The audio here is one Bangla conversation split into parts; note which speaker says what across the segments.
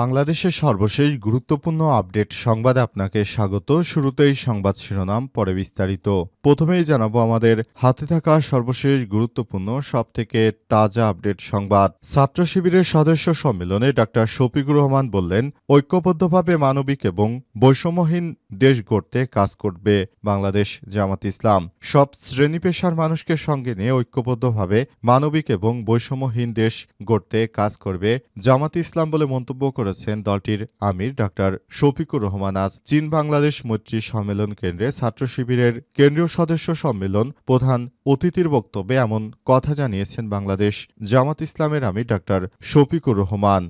Speaker 1: বাংলাদেশের সর্বশেষ গুরুত্বপূর্ণ আপডেট সংবাদে আপনাকে স্বাগত। শুরুতেই সংবাদ শিরোনাম, পরে বিস্তারিত। প্রথমেই জানাব আমাদের হাতে থাকা সর্বশেষ গুরুত্বপূর্ণ, সবথেকে তাজা আপডেট সংবাদ। ছাত্র শিবিরের সদস্য সম্মেলনে ডাক্তার শফিকুর রহমান বললেন, ঐক্যবদ্ধভাবে মানবিক এবং বৈষম্যহীন দেশ গড়তে কাজ করবে বাংলাদেশ জামাত ইসলাম। সব শ্রেণি পেশার মানুষকে সঙ্গে নিয়ে ঐক্যবদ্ধভাবে মানবিক এবং বৈষম্যহীন দেশ গড়তে কাজ করবে জামাত ইসলাম বলে মন্তব্য করেছেন দলটির আমির ডাক্তার শফিকুর রহমান আজ চীন বাংলাদেশ মৈত্রী সম্মেলন কেন্দ্রে ছাত্র শিবিরের কেন্দ্রীয় সদস্য সম্মেলন প্রধান অতিথির বক্তব্যে এমন কথা জানিয়েছেন বাংলাদেশ জামাত ইসলামের আমির ডাক্তার শফিকুর রহমান।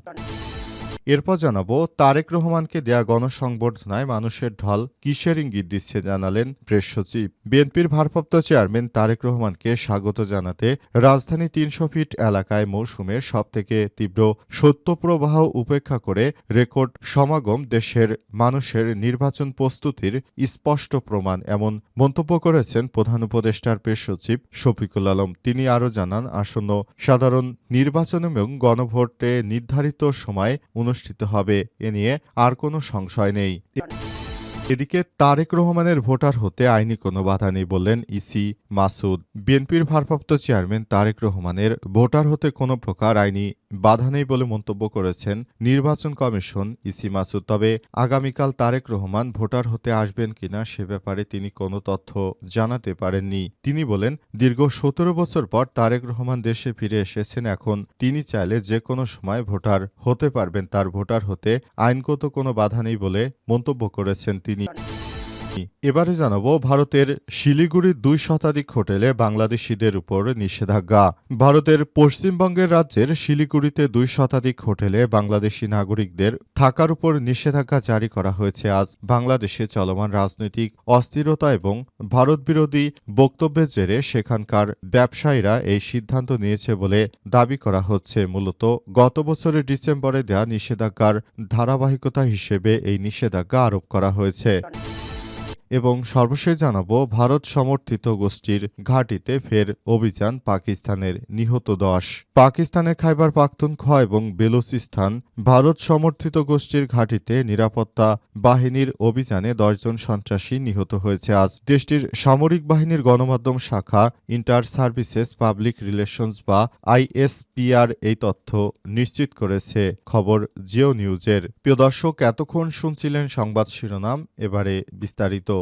Speaker 1: এরপর জানাব, তারেক রহমানকে দেয়া গণসংবর্ধনায় মানুষের ঢল কিসের ইঙ্গিত দিচ্ছে জানালেন প্রেস সচিব। বিএনপির ভারপ্রাপ্ত চেয়ারম্যান তারেক রহমানকে স্বাগত জানাতে রাজধানী তিনশো ফিট এলাকায় মৌসুমের সবথেকে তীব্র সত্যপ্রবাহ উপেক্ষা করে রেকর্ড সমাগম দেশের মানুষের নির্বাচন প্রস্তুতির স্পষ্ট প্রমাণ, এমন মন্তব্য করেছেন প্রধান উপদেষ্টার প্রেস সচিব শফিকুল আলম। তিনি আরও জানান, আসন্ন সাধারণ নির্বাচন এবং গণভোটে নির্ধারিত সময় অনুষ্ঠিত হবে। এ নিয়ে আর কোনো সংশয় নেই। এদিকে তারেক রহমানের ভোটার হতে আইনি কোনো বাধা নেই বললেন ইসি মাসুদ। বিএনপির ভারপ্রাপ্ত চেয়ারম্যান তারেক রহমানের ভোটার হতে কোনো প্রকার আইনি বাধা নেই বলে মন্তব্য করেছেন নির্বাচন কমিশন ইসি মাসুদ। তবে আগামীকাল তারেক রহমান ভোটার হতে আসবেন কিনা সে ব্যাপারে তিনি কোনো তথ্য জানাতে পারেননি। তিনি বলেন, দীর্ঘ সতেরো বছর পর তারেক রহমান দেশে ফিরে এসেছেন, এখন তিনি চাইলে যে কোনো সময় ভোটার হতে পারবেন। তার ভোটার হতে আইনগত কোনো বাধা নেই বলে মন্তব্য করেছেন তিনি। তিনি এবারে জানাব, ভারতের শিলিগুড়ির দুই শতাধিক হোটেলে বাংলাদেশিদের উপর নিষেধাজ্ঞা। ভারতের পশ্চিমবঙ্গের রাজ্যের শিলিগুড়িতে দুই শতাধিক হোটেলে বাংলাদেশি নাগরিকদের থাকার উপর নিষেধাজ্ঞা জারি করা হয়েছে আজ। বাংলাদেশে চলমান রাজনৈতিক অস্থিরতা এবং ভারত বিরোধী বক্তব্যের জেরে সেখানকার ব্যবসায়ীরা এই সিদ্ধান্ত নিয়েছে বলে দাবি করা হচ্ছে। মূলত গত বছরের ডিসেম্বরে দেয়া নিষেধাজ্ঞার ধারাবাহিকতা হিসেবে এই নিষেধাজ্ঞা আরোপ করা হয়েছে। এবং সর্বশেষ জানাব, ভারত সমর্থিত গোষ্ঠীর ঘাঁটিতে ফের অভিযান পাকিস্তানের নিহত দশ। পাকিস্তানের খাইবার পাখতুনখোয়া এবং বেলুচিস্তান, ভারত সমর্থিত গোষ্ঠীর ঘাঁটিতে নিরাপত্তা বাহিনীর অভিযানে দশজন সন্ত্রাসী নিহত হয়েছে আজ। দেশটির সামরিক বাহিনীর গণমাধ্যম শাখা, ইন্টার সার্ভিসেস, পাবলিক রিলেশনস বা আইএসপিআর এই তথ্য নিশ্চিত করেছে। খবর জিও নিউজের। প্রিয় দর্শক, এতক্ষণ শুনছিলেন সংবাদ শিরোনাম, এবারে বিস্তারিত।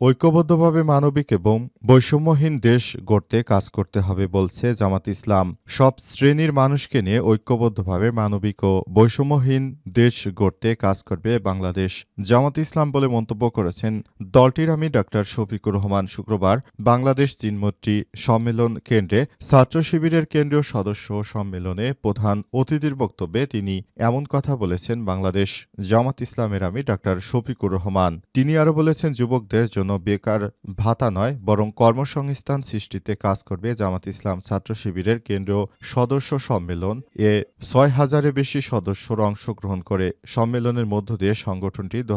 Speaker 1: ঐক্যবদ্ধভাবে মানবিক এবং বৈষম্যহীন দেশ গড়তে কাজ করতে হবে বলছে জামাত ইসলাম। সব শ্রেণির মানুষকে নিয়ে ঐক্যবদ্ধভাবে মানবিক ও বৈষম্যহীন দেশ গড়তে কাজ করবে বাংলাদেশ। জামাত ইসলাম বলে মন্তব্য করেছেন দলটির আমি ডাক্তার শফিকুর রহমান। শুক্রবার বাংলাদেশ চীনমৈত্রী সম্মেলন কেন্দ্রে ছাত্র শিবিরের কেন্দ্রীয় সদস্য সম্মেলনে প্রধান অতিথির বক্তব্যে তিনি এমন কথা বলেছেন, বাংলাদেশ জামাত ইসলামের আমি ডাক্তার শফিকুর রহমান। তিনি আরও বলেছেন, যুবকদের জন্য বেকার ভাতা নয়, বরং কর্মসংস্থান সৃষ্টিতে কাজ করবে জামাত ইসলাম ছাত্র শিবিরের কেন্দ্রীয় সদস্য সম্মেলন। এ ছয় হাজারের বেশি সদস্যরা অংশগ্রহণ করে সম্মেলনের মধ্য দিয়ে সংগঠনটি দু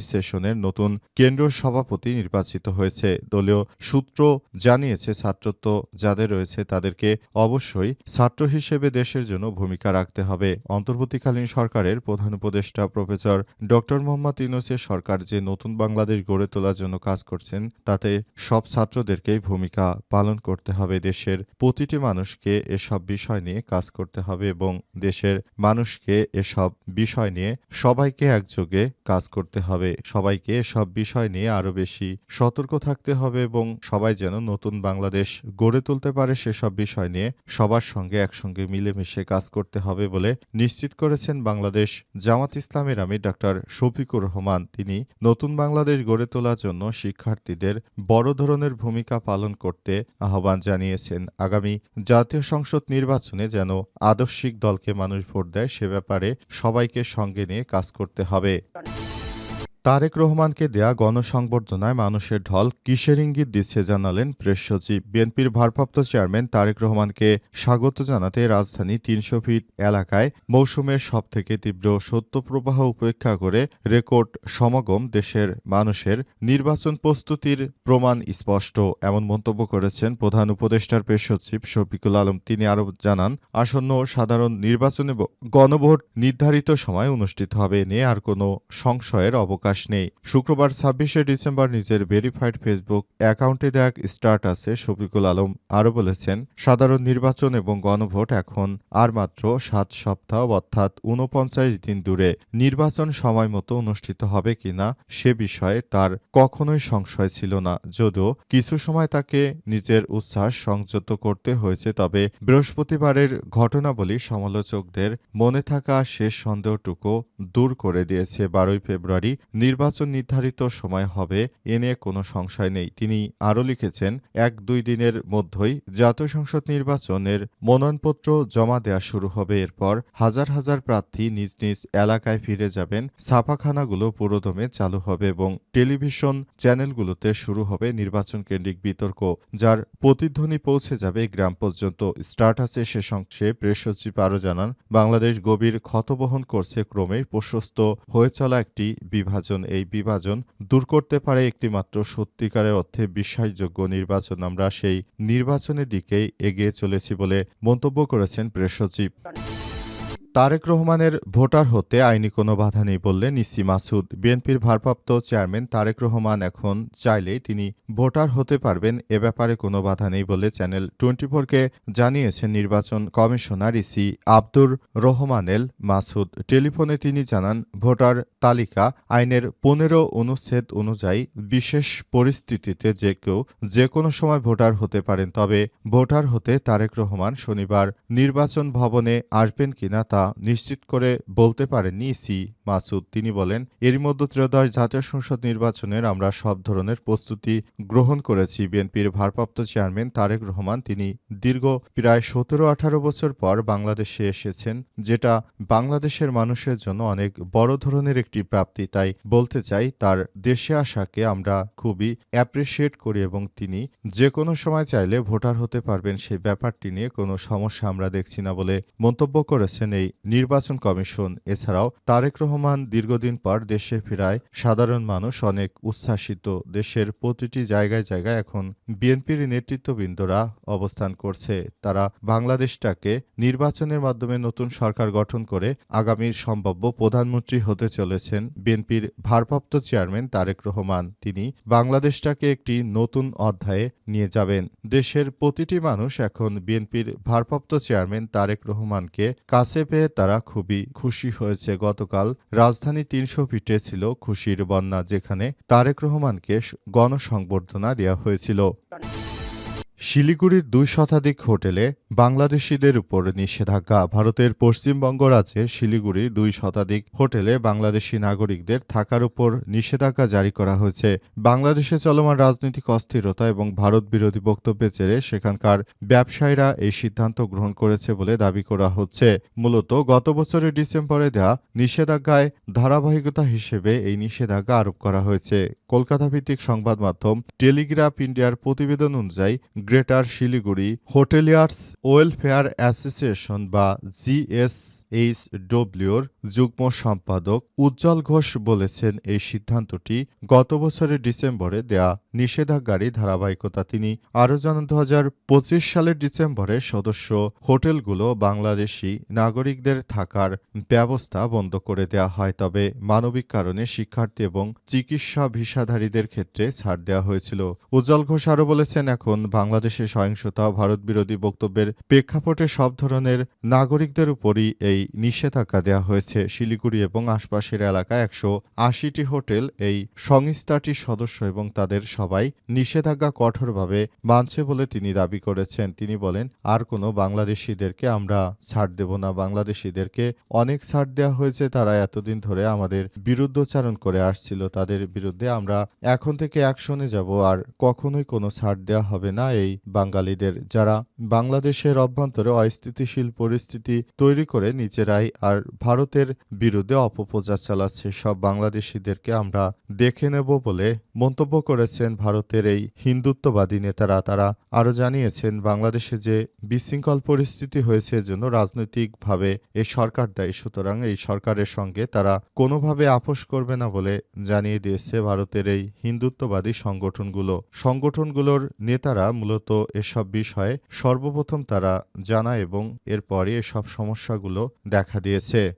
Speaker 1: সেশনের নতুন কেন্দ্রীয় সভাপতি নির্বাচিত হয়েছে। দলীয় সূত্র জানিয়েছে, ছাত্রত্ব যাদের রয়েছে তাদেরকে অবশ্যই ছাত্র হিসেবে দেশের জন্য ভূমিকা রাখতে হবে। অন্তর্বর্তীকালীন সরকারের প্রধান উপদেষ্টা প্রফেসর ড মোহাম্মদ ইউনুসের সরকার যে নতুন বাংলাদেশ গড়ে তোলার জন্য কাজ করছেন, তাতে সব ছাত্রদেরকেই ভূমিকা পালন করতে হবে। দেশের প্রতিটি মানুষকে এসব বিষয় নিয়ে কাজ করতে হবে এবং দেশের মানুষকে এসব বিষয় নিয়ে সবাইকে একযোগে কাজ করতে হবে। সবাইকে এসব বিষয় নিয়ে আরও বেশি সতর্ক থাকতে হবে এবং সবাই যেন নতুন বাংলাদেশ গড়ে তুলতে পারে সেসব বিষয় নিয়ে সবার সঙ্গে একসঙ্গে মিলেমিশে কাজ করতে হবে বলে নিশ্চিত করেছেন বাংলাদেশ জামাত ইসলামের আমির ডাক্তার শফিকুর রহমান। তিনি নতুন বাংলাদেশ গড়ে তোলার জন্য শিক্ষার্থীদের বড় ধরনের ভূমিকা পালন করতে আহ্বান জানিয়েছেন। আগামী জাতীয় সংসদ নির্বাচনে যেন আদর্শিক দলকে মানুষ ভোট দেয়, সে ব্যাপারে সবাইকে সঙ্গে নিয়ে কাজ করতে হবে। তারেক রহমানকে দেয়া গণসংবর্ধনায় মানুষের ঢল কিসের ইঙ্গিত দিচ্ছে জানালেন প্রেস সচিব। বিএনপির ভারপ্রাপ্ত চেয়ারম্যান তারেক রহমানকে স্বাগত জানাতে রাজধানী তিনশো ফিট এলাকায় মৌসুমের সবথেকে তীব্র সত্যপ্রবাহ উপেক্ষা করে রেকর্ড সমাগম দেশের মানুষের নির্বাচন প্রস্তুতির প্রমাণ স্পষ্ট, এমন মন্তব্য করেছেন প্রধান উপদেষ্টার প্রেস সচিব শফিকুল আলম। তিনি আরও জানান, আসন্ন সাধারণ নির্বাচনে গণভোট নির্ধারিত সময় অনুষ্ঠিত হবে নিয়ে আর কোনো সংশয়ের অবকাশ নেই। শুক্রবার ছাব্বিশে ডিসেম্বর নিজের ভেরিফাইড ফেসবুক অ্যাকাউন্টে দেয়া এক স্ট্যাটাসে শফিকুল আলম আরও বলেছেন, সাধারণ নির্বাচন এবং গণভোট এখন আর মাত্র সাত সপ্তাহ অর্থাৎ ঊনপঞ্চাশ দিন দূরে। নির্বাচন সময় মতো অনুষ্ঠিত হবে কিনা সে বিষয়ে তার কখনোই সংশয় ছিল না। যদিও কিছু সময় তাকে নিজের উচ্ছ্বাস সংযত করতে হয়েছে, তবে বৃহস্পতিবারের ঘটনাবলী সমালোচকদের মনে থাকা শেষ সন্দেহটুকু দূর করে দিয়েছে। বারোই ফেব্রুয়ারি নির্বাচন নির্ধারিত সময় হবে, এ নিয়ে কোনো সংশয় নেই। তিনি আরও লিখেছেন, এক দুই দিনের মধ্যেই জাতীয় সংসদ নির্বাচনের মনোনয়নপত্র জমা দেওয়া শুরু হবে। এরপর হাজার হাজার প্রার্থী নিজ নিজ এলাকায় ফিরে যাবেন। ছাপাখানাগুলো পুরোদমে চালু হবে এবং টেলিভিশন চ্যানেলগুলোতে শুরু হবে নির্বাচন কেন্দ্রিক বিতর্ক, যার প্রতিধ্বনি পৌঁছে যাবে গ্রাম পর্যন্ত। স্টার্টাসে শেষ অংশে প্রেস সচিব আরও জানান, বাংলাদেশ গভীর ক্ষতবহন করছে, ক্রমেই প্রশস্ত হয়ে চলা একটি বিভাজন। এই বিভাজন দূর করতে পারে একটিমাত্র সত্যিকারের অর্থে বিশ্বাসযোগ্য নির্বাচন। আমরা সেই নির্বাচনের দিকেই এগিয়ে চলেছি বলে মন্তব্য করেছেন প্রেস সচিব তারেক রহমানের ভোটার হতে আইনি কোনো বাধা নেই বললেন নিসি মাসুদ। বিএনপির ভারপ্রাপ্ত চেয়ারম্যান তারেক রহমান এখন চাইলেই তিনি ভোটার হতে পারবেন, এ ব্যাপারে কোনো বাধা নেই বলে চ্যানেল টোয়েন্টি ফোরকে জানিয়েছেন নির্বাচন কমিশনার ইসি আব্দুর রহমানেল মাসুদ। টেলিফোনে তিনি জানান, ভোটার তালিকা আইনের পনেরো অনুচ্ছেদ অনুযায়ী বিশেষ পরিস্থিতিতে যে কেউ যে কোনো সময় ভোটার হতে পারেন, তবে ভোটার হতে তারেক রহমান শনিবার নির্বাচন ভবনে আসবেন কিনা তা নিশ্চিত করে বলতে পারেননি সি মাসুদ। তিনি বলেন, এরই মধ্যে ত্রয়োদশ জাতীয় সংসদ নির্বাচনের আমরা সব ধরনের প্রস্তুতি গ্রহণ করেছি। বিএনপির ভারপ্রাপ্ত চেয়ারম্যান তারেক রহমান, তিনি দীর্ঘ প্রায় সতেরো আঠারো বছর পর বাংলাদেশে এসেছেন, যেটা বাংলাদেশের মানুষের জন্য অনেক বড় ধরনের একটি প্রাপ্তি। তাই বলতে চাই, তার দেশে আসাকে আমরা খুবই অ্যাপ্রিসিয়েট করি এবং তিনি যে কোনো সময় চাইলে ভোটার হতে পারবেন। সেই ব্যাপারটি নিয়ে কোনো সমস্যা আমরা দেখছি না বলে মন্তব্য করেছেন এই নির্বাচন কমিশন, এছাড়াও তারেক রহমান দীর্ঘদিন পর দেশে ফেরায়। সাধারণ মানুষ অনেক উচ্ছ্বাসিত। দেশের প্রতিটি জায়গায় জায়গায় এখন বিএনপির নেতৃত্ববৃন্দরা অবস্থান করছে। তারা বাংলাদেশটাকে নির্বাচনের মাধ্যমে নতুন সরকার গঠন করে আগামীর সম্ভাব্য প্রধানমন্ত্রী হতে চলেছেন বিএনপির ভারপ্রাপ্ত চেয়ারম্যান তারেক রহমান। তিনি বাংলাদেশটাকে একটি নতুন অধ্যায়ে নিয়ে যাবেন। দেশের প্রতিটি মানুষ এখন বিএনপির ভারপ্রাপ্ত চেয়ারম্যান তারেক রহমানকে কাছে পেয়ে তারা খুবই খুশি হয়েছে। গতকাল রাজধানী তিনশো ফিটে ছিল খুশির বন্যা, যেখানে তারেক রহমানকে গণসংবর্ধনা দেওয়া হয়েছিল। শিলিগুড়ির দুই শতাধিক হোটেলে বাংলাদেশিদের উপর নিষেধাজ্ঞা। ভারতের পশ্চিমবঙ্গ রাজ্যের শিলিগুড়ি দুই শতাধিক হোটেলে বাংলাদেশি নাগরিকদের থাকার উপর নিষেধাজ্ঞা জারি করা হয়েছে। বাংলাদেশে চলমান রাজনৈতিক অস্থিরতা এবং ভারত বিরোধী বক্তব্যের জেরে সেখানকার ব্যবসায়ীরা এই সিদ্ধান্ত গ্রহণ করেছে বলে দাবি করা হচ্ছে। মূলত গত বছরের ডিসেম্বরে দেয়া নিষেধাজ্ঞায় ধারাবাহিকতা হিসেবে এই নিষেধাজ্ঞা আরোপ করা হয়েছে। কলকাতা ভিত্তিক সংবাদ মাধ্যম টেলিগ্রাফ ইন্ডিয়ার প্রতিবেদন অনুযায়ী greater Siliguri hoteliers welfare association বা জিএস এইচ ডব্লিউর যুগ্ম সম্পাদক উজ্জ্বল ঘোষ বলেছেন এই সিদ্ধান্তটি গত বছরের ডিসেম্বরে দেয়া নিষেধাজ্ঞারই ধারাবাহিকতা তিনি আরও জানান দু হাজার পঁচিশ সালের ডিসেম্বরে সদস্য হোটেলগুলো বাংলাদেশি নাগরিকদের থাকার ব্যবস্থা বন্ধ করে দেওয়া হয়। তবে মানবিক কারণে শিক্ষার্থী এবং চিকিৎসা ভিসাধারীদের ক্ষেত্রে ছাড় দেওয়া হয়েছিল। উজ্জ্বল ঘোষ আরও বলেছেন, এখন বাংলাদেশে সহিংসতা ভারত বিরোধী বক্তব্যের প্রেক্ষাপটে সব ধরনের নাগরিকদের উপরই এই নিষেধাজ্ঞা দেওয়া হয়েছে। শিলিগুড়ি এবং আশপাশের এলাকায় একশো আশিটি হোটেল এই সংস্থাটির সদস্য এবং তাদের সবাই নিষেধাজ্ঞা কঠোরভাবে মানছে বলে তিনি দাবি করেছেন। তিনি বলেন, আর কোনো বাংলাদেশিদেরকে আমরা ছাড় দেব না। বাংলাদেশিদেরকে অনেক ছাড় দেওয়া হয়েছে। তারা এতদিন ধরে আমাদের বিরুদ্ধচারণ করে আসছিল। তাদের বিরুদ্ধে আমরা এখন থেকে অ্যাকশনে যাব। আর কখনোই কোনো ছাড় দেওয়া হবে না এই বাঙালিদের। যারা বাংলাদেশের অভ্যন্তরে অস্থিতিশীল পরিস্থিতি তৈরি করে নিজেরাই আর ভারতের বিরুদ্ধে অপপ্রচার চালাচ্ছে, সব বাংলাদেশিদেরকে আমরা দেখে নেব বলে মন্তব্য করেছেন ভারতের এই হিন্দুত্ববাদী নেতারা। তারা আরও জানিয়েছেন, বাংলাদেশে যে বিশৃঙ্খল পরিস্থিতি হয়েছে, এজন্য রাজনৈতিকভাবে এই সরকার দেয়। সুতরাং এই সরকারের সঙ্গে তারা কোনোভাবে আপোষ করবে না বলে জানিয়ে দিয়েছে ভারতের এই হিন্দুত্ববাদী সংগঠনগুলো। সংগঠনগুলোর নেতারা মূলত এসব বিষয়ে সর্বপ্রথম তারা জানায় এবং এরপরই এসব সমস্যাগুলো দেখা দিয়েছে।